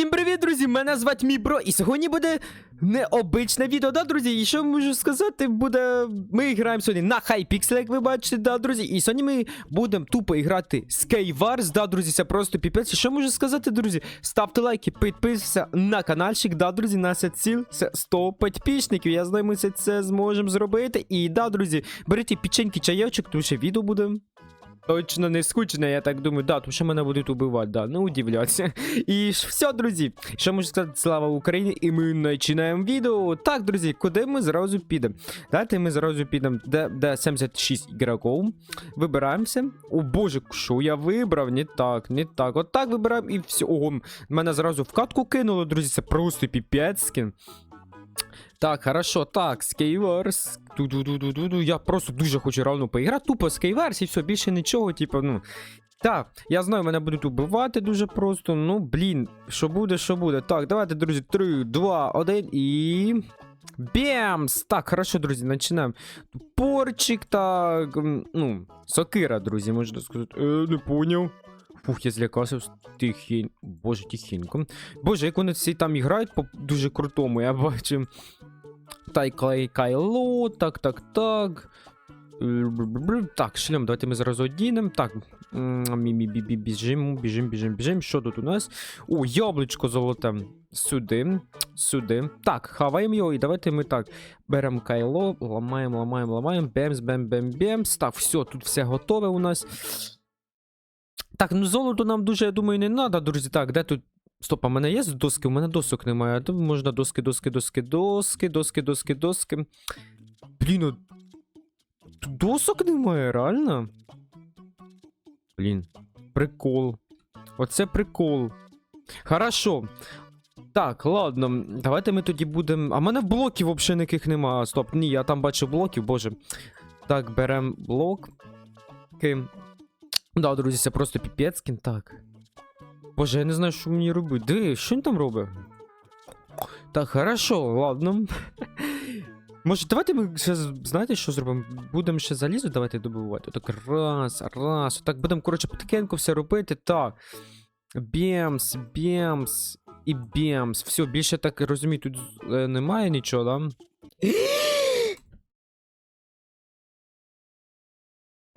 Усім привіт, друзі! Мене звати мій бро, і сьогодні буде необичне відео, да, друзі? І що можу сказати, буде. Ми граємо сьогодні на Hypixel, як ви бачите, да, друзі. І сьогодні ми будемо тупо грати Skywars, да, друзі, це просто піпець. Що можу сказати, друзі? Ставте лайки, підписуйтесь на каналчик, да, друзі, нас ціл, це 100 підписників. Я знаю, ми це зможемо зробити. І да, друзі, беріть печеньки, чайочок, тому що відео буде Точно не скучно, я так думаю, да, тому що мене будуть убивати, да, не удивляться. І все, друзі, що можу сказати, слава Україні, і ми починаємо відео. Так, друзі, куди ми зразу підемо? Давайте ми зразу підемо, де, де 76 ігроків. Вибираємося. О боже, що я вибрав? Не так, не так. От так вибираємо і все. Ого, мене зразу в катку кинуло, друзі, це просто піпець скін. Так, хорошо, так, Skywars. Я просто дуже хочу реально поіграти. Тупо Skywars і все, більше нічого, типу, ну. Так, я знаю, мене будуть убивати дуже просто. Ну, блін, що буде, що буде. Так, давайте, друзі, 3, 2, 1 і. Бемс! Так, хорошо, друзі, починаємо. Порчик, так. Ну, сокира, друзі, можна сказати. Е, не поняв. Фух, я злякався тихень. Боже, тихенько. Боже, як вони всі там грають по дуже крутому, я бачу. Тайклей Кайло, так, так, так. Так, шлем, давайте ми зараз одінемо. Так. Біжимо, біжимо, біжимо, біжимо. Що тут у нас? О, яблучко золоте. Сюди, сюди. Так, хаваємо його, і давайте ми так. Беремо кайло, ламаємо, ламаємо, ламаємо. Бемс, бем, бем, бемс. Так, все, тут все готове у нас. Так, ну золото нам дуже, я думаю, не треба, друзі. Так, де тут. Стоп, а в мене є доски? У мене досок немає. Тут можна доски, доски, доски, доски, доски, доски, доски. Блін, досок немає, реально? Блін, прикол. Оце прикол. Хорошо. Так, ладно, давайте ми тоді будемо. А в мене блоків взагалі ніяких нема. Стоп, ні, я там бачу блоків, боже. Так, беремо блок. Окей. Да, друзі, це просто піпецькін. Так. Боже, я не знаю, що мені робити. Диви, що він там робить? Так, хорошо, ладно. Може, давайте ми ще, знаєте, що зробимо? Будемо ще залізо давайте добивати. Отак раз, раз. Отак будемо, коротше, потихеньку все робити. Так. Бемс, бемс і бемс. Все, більше так розумію, тут е, немає нічого, да?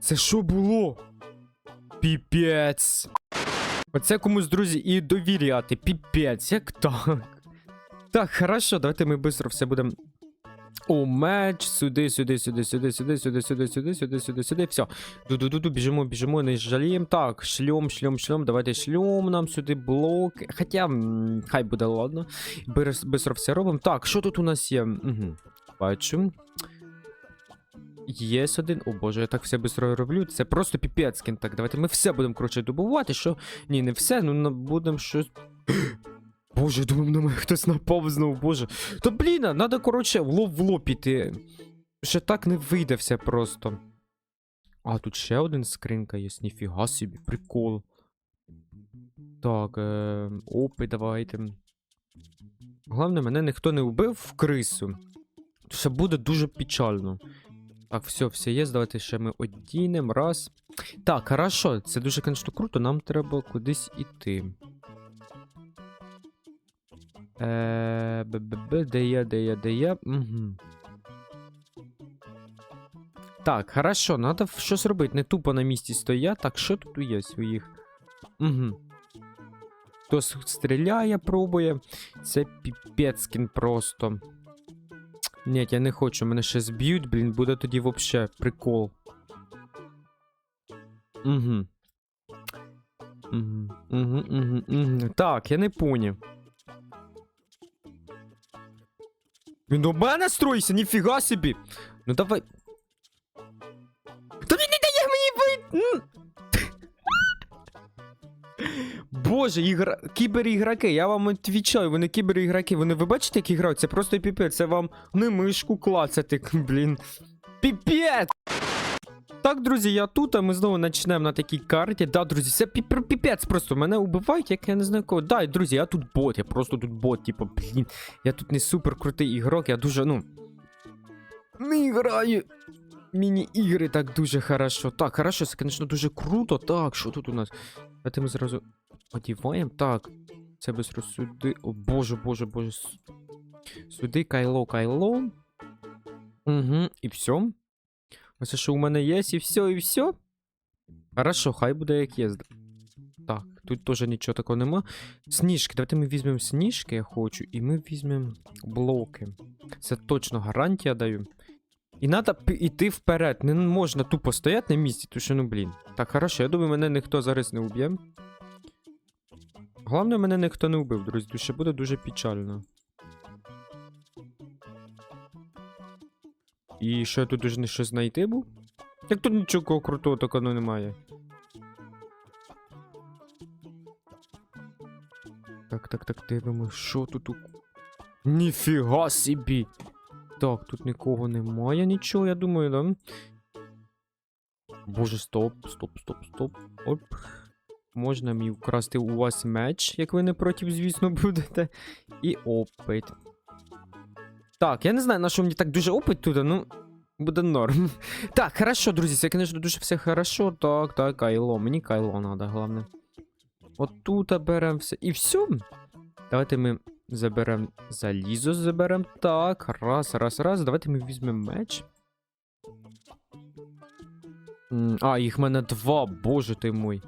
Це що було? Піпець. Оце комусь, друзі, і довіряти. Піпець, як так? Так, хорошо, давайте ми швидко все будемо. О, меч, сюди, сюди, сюди, сюди, сюди, сюди, сюди, сюди, сюди, сюди, сюди. Все. Ду-ду-ду-ду, біжимо, біжимо, не жаліємо. Так, шльом, шльом, шльом. Давайте шльом нам сюди блок. Хоча, хай буде, ладно. Бистро все робимо. Так, що тут у нас є? Угу. Бачу. Є один. О боже, я так все швидко роблю. Це просто піпецькін. Так, давайте ми все будемо, коротше, добувати, що. Ні, не все, ну будемо щось. Боже, я думав, на мене хтось напав знову, боже. Та блін, а, надо, коротше, в лоб в лоб іти. Ще так не вийде все просто. А, тут ще один скринка є, ніфіга собі, прикол. Так, е, опи, давайте. Головне, мене ніхто не вбив в крису. Це буде дуже печально. Так, все, все є. Давайте ще ми одінемо. Раз. Так, хорошо, це дуже, звісно, круто. Нам треба кудись іти. Е, б-б-б, де я, де я, де я. Угу. Так, хорошо, надо щось робити. Не тупо на місці стоять. Так, що тут є своїх? Угу. Хтось стріляє, пробує. Це піпецькін просто. Ні, я не хочу, мене ще зб'ють, блін, буде тоді вообще прикол. Угу. Угу, угу, угу, угу. Так, я не поняв. Він до мене строїться, ніфіга собі. Ну давай. Та він не дає мені вийти. Боже, ігра... кіберігроки, я вам відвічаю, вони кіберігроки, вони ви бачите, як грають? Це просто піпець, це вам не мишку клацати, блін. Піпець! Так, друзі, я тут, а ми знову почнемо на такій карті. Да, друзі, це піп- піпець просто. Мене убивають, як я не знаю кого. Да, друзі, я тут бот, я просто тут бот, типу, блін. Я тут не супер крутий ігрок, я дуже, ну. Не граю. Міні-ігри так дуже хорошо. Так, хорошо, це, звісно, дуже круто. Так, що тут у нас? Давайте ми зразу одіваємо. Так. Це без сюди. О, боже, боже, боже. Сюди кайло, кайло. Угу, і все. Оце що у мене є, і все, і все. Хорошо, хай буде як є. Так, тут теж нічого такого нема. Сніжки, давайте ми візьмемо сніжки, я хочу, і ми візьмемо блоки. Це точно гарантія даю. І треба йти вперед. Не можна тупо стояти на місці, тому що, ну блін. Так, хорошо, я думаю, мене ніхто зараз не уб'є. Головне, мене ніхто не вбив, друзі, тому що буде дуже печально. І що я тут дуже не щось знайти був? Як тут нічого крутого такого немає. Так, так, так, дивимось, що тут у. Ніфіга собі! Так, тут нікого немає, нічого, я думаю, да? Боже, стоп, стоп, стоп, стоп. Оп. Можна мені вкрасти у вас меч, як ви не проти, звісно, будете. І опит. Так, я не знаю, на що мені так дуже опит тут, ну. Буде норм. Так, хорошо, друзі, це, звісно, дуже все хорошо. Так, так, кайло. Мені кайло надо, головне. От тут беремо все. І все. Давайте ми заберемо залізо, заберемо. Так, раз, раз, раз. Давайте ми візьмемо меч. А, їх в мене два, боже ти мой.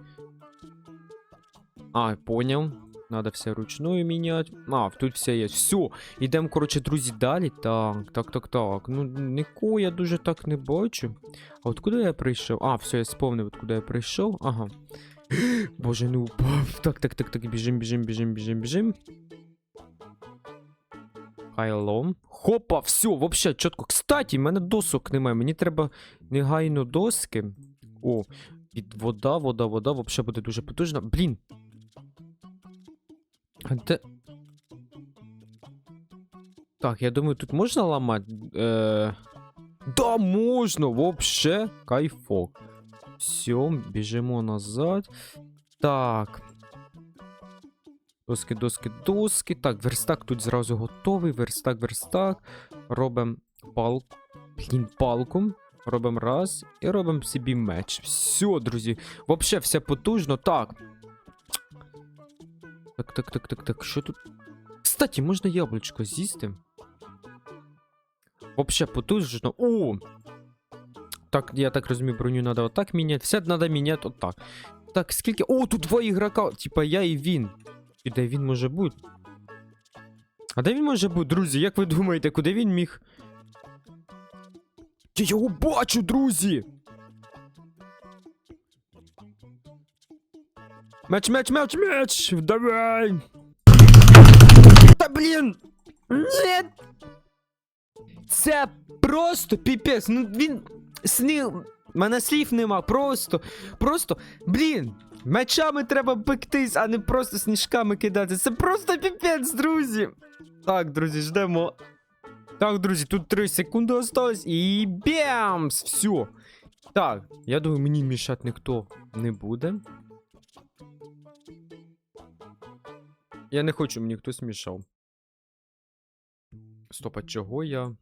А, понял. Надо все ручную міняти. А, тут все є. Все, йдемо, коротше, друзі, далі. Так, так, так, так. Ну, нікого я дуже так не бачу. А от куди я прийшов? А, все, я сповнив, от куди я прийшов. Ага. Боже, не упав. Так, так, так, так, біжим, біжим, біжим, біжим, біжим. Хайло. Хопа, все, вообще чітко. Кстати, в мене досок немає. Мені треба негайно доски. О, від вода, вода, вода, вообще буде дуже потужно. Блін. Де... Так, я думаю, тут можна ламати. Е... Да, можна, вообще. Кайфок. Все, біжимо назад. Так. Доски, доски, доски. Так, верстак тут зразу готовий. Верстак, верстак. Робимо палку. Блін, палку. Робимо раз і робимо собі меч. Все, друзі. Вообще все потужно. Так. Так, так, так, так, так. Що тут? Кстати, можна яблучко з'їсти. Вообще потужно. О! Так, я так розумію, броню треба отак міняти. Все треба міняти отак. Так, скільки. О, тут два ігрока. Типа я і він. І де він може бути? А де він може бути, друзі? Як ви думаєте, куди він міг? Я його бачу, друзі! Меч, меч, меч, меч! Давай! Та блін! Ні! Це просто піпець. Ну він снив. Мене слів нема. Просто. Просто. Блін! Мечами треба пектись, а не просто сніжками кидати. Це просто піпець, друзі. Так, друзі, ждемо. Так, друзі, тут 3 секунди осталось і бямс! Все. Так, я думаю, мені мішати ніхто не буде. Я не хочу, мені хтось мішав. Стоп, а чого я?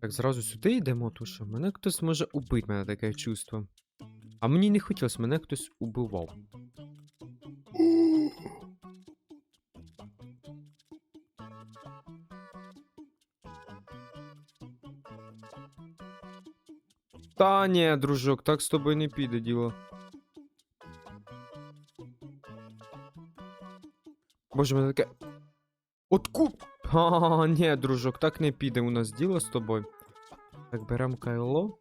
Так, зразу сюди йдемо, то що мене хтось може убити, мене таке чувство. А мені не хотілося, мене хтось убивав. Та ні, дружок, так з тобою не піде діло. Боже, мене таке. Отку. А, ні, дружок, так не піде у нас діло з тобою. Так, беремо кайло.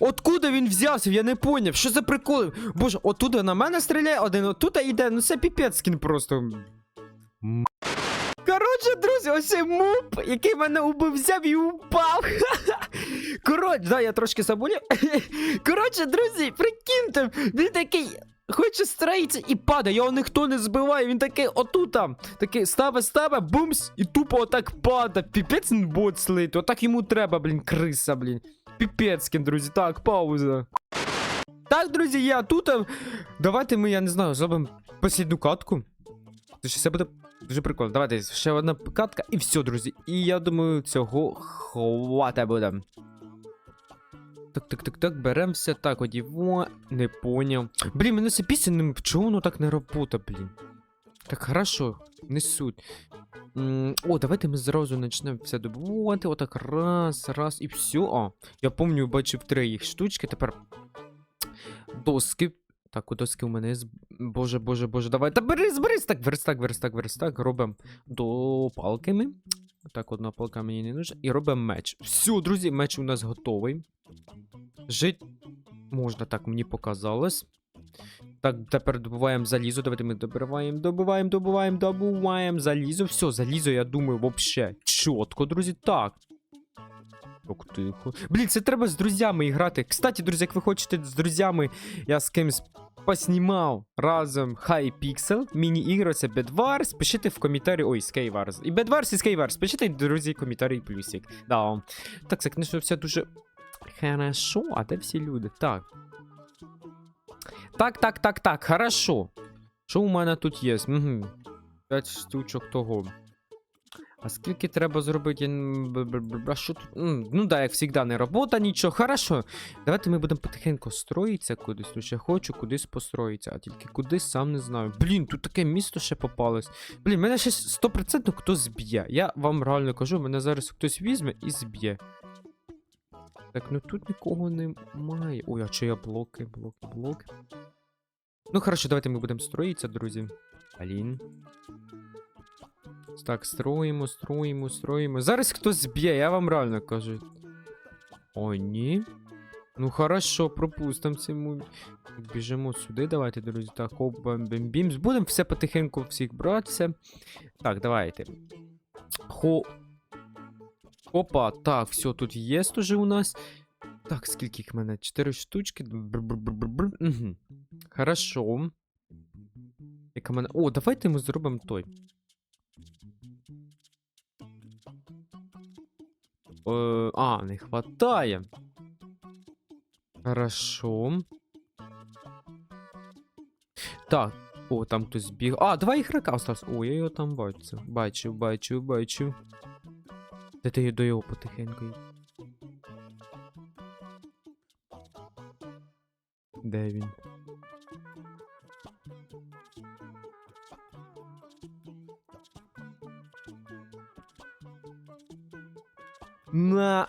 Откуда він взявся? Я не поняв. Що за приколи? Боже, отуда на мене стріляє, один отуда йде. Ну це піпець скін просто. Коротше, друзі, ось цей муп, який мене убив, взяв і упав. Коротше, да, я трошки заболів. Коротше, друзі, прикиньте, він такий. Хоче строїться і падає, його ніхто не збиває, він такий отута. Такий ставе, ставе, бумс, і тупо отак падає. Піпець він бот слити, отак йому треба, блін, криса, блін. Піпецькін, друзі, так, пауза. Так, друзі, я тут. Давайте ми, я не знаю, зробимо послідну катку. Що це буде дуже прикольно. Давайте ще одна катка і все, друзі. І я думаю, цього хвата буде. Так, так, так, так, берем все так, його, не поняв. Блін, мене це пісня, чого воно так не робота, блін? Так, хорошо, несуть. М, О, давайте ми зразу почнемо все добувати. Отак, раз, раз, і все. А, я пам'ятаю, бачив три їх штучки, тепер доски. Так, у доски у мене є. Боже, боже, боже, давай. Та бери, зберись так, верстак, верстак, верстак. Робимо до палками. Так, одна палка мені не нужна. І робимо меч. Все, друзі, меч у нас готовий. Жить можна, так, мені показалось. Так, тепер добуваємо залізо. Давайте ми добиваємо, добуваємо, добуваємо, добуваємо залізо. Все, залізо, я думаю, вообще чітко, друзі. Так. Так, тихо. Блін, це треба з друзями грати. Кстати, друзі, як ви хочете з друзями, я з кимсь поснімав разом Hypixel, міні-ігри, це Bedwars, пишіть в коментарі, ой, Skywars. І Bedwars, і Skywars, пишіть, друзі, коментарі плюсик. Да. Так, це, звісно, все дуже хорошо, а де всі люди? Так. Так, так, так, так, хорошо. Що у мене тут є? Угу. 5 штучок того. А скільки треба зробити? А що тут? Ну да, як завжди, не робота, нічого. Хорошо. Давайте ми будемо потихеньку строїтися кудись. Тому хочу кудись построїтися, а тільки куди сам не знаю. Блін, тут таке місто ще попалось. Блін, мене ще 100% хтось зб'є. Я вам реально кажу, мене зараз хтось візьме і зб'є. Так, ну тут нікого немає. Ой, а чи я блоки, блоки, блоки. Ну, хорошо, давайте ми будемо строїтися, друзі. Блін. Так, строїмо, строїмо, строїмо. Зараз хтось зб'є, я вам реально кажу. О, ні. Ну, хорошо, пропустимо. Так, Біжимо сюди, давайте, друзі. Так, бам, бім, бімс. Будемо все потихеньку всіх братися. Так, давайте. Хо. Опа, так, все, тут є уже у нас. Так, скільки їх в мене? Чотири штучки. Угу. Хорошо. Яка мене. О, давайте ми зробимо той. Е, а, не хватає. Хорошо. Так. О, там хтось біг. А, два ігрока осталось. О, я його там бачу. Бачив, бачив, бачив. Де ти до його потихеньку? Де він? На.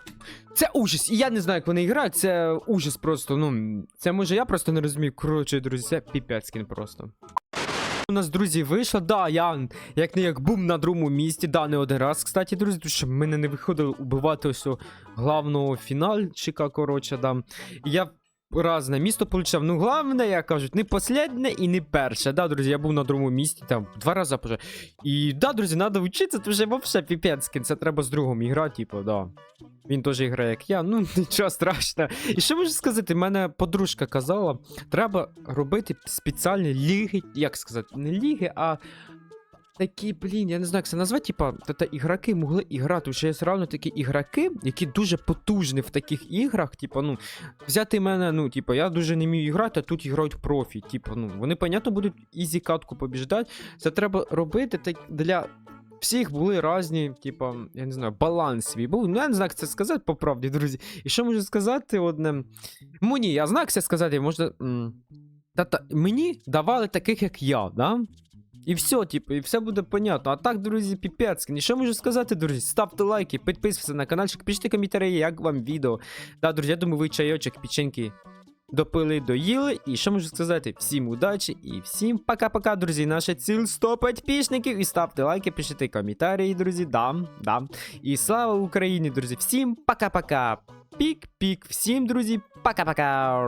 Це ужас. І я не знаю, як вони грають. Це ужас просто. Ну, це може я просто не розумію. Коротше, друзі, це піпецькін просто. У нас, друзі, вийшло. Да, я як не як бум на другому місці. Да, не один раз, кстати, друзі, тому що мене не виходило убивати ось главного фінальчика, коротше, да. Я раз на місто получав. Ну, головне, як кажуть, не последнє і не перше. Да, друзі, я був на другому місці, там, два рази вже. І да, друзі, треба вчитися, це вже вообще піпецькін. Це треба з другом грати, типу, да. Він теж грає, як я, ну нічого страшного. І що можу сказати, мене подружка казала, треба робити спеціальні ліги, як сказати, не ліги, а такі, блін, я не знаю, як це назвати, типа, та ігроки могли іграти. Що є реально такі ігроки, які дуже потужні в таких іграх. Типа, ну, взяти мене, ну, типа, я дуже не вмію грати, а тут грають профі. Типа, ну, вони, понятно, будуть ізі катку побіждати. Це треба робити так для всіх були різні, типа, я не знаю, баланс свій був. Ну, я не знаю, як це сказати по правді, друзі. І що можу сказати одне. Мені, я знаю, як це сказати, можна. Та-та, мені давали таких, як я, да? І все, типу, і все буде понятно. А так, друзі, піпець. Що можу сказати, друзі? Ставте лайки, підписуйтесь на каналчик, пишіть коментарі, як вам відео. Да, друзі, я думаю, ви чайочок, печеньки допили, доїли. І що можу сказати? Всім удачі і всім пока-пока, друзі. Наша ціль 100 підписників. І ставте лайки, пишіть коментарі, друзі. Дам, дам. І слава Україні, друзі. Всім пока-пока. Пік-пік. Всім, друзі, пока-пока.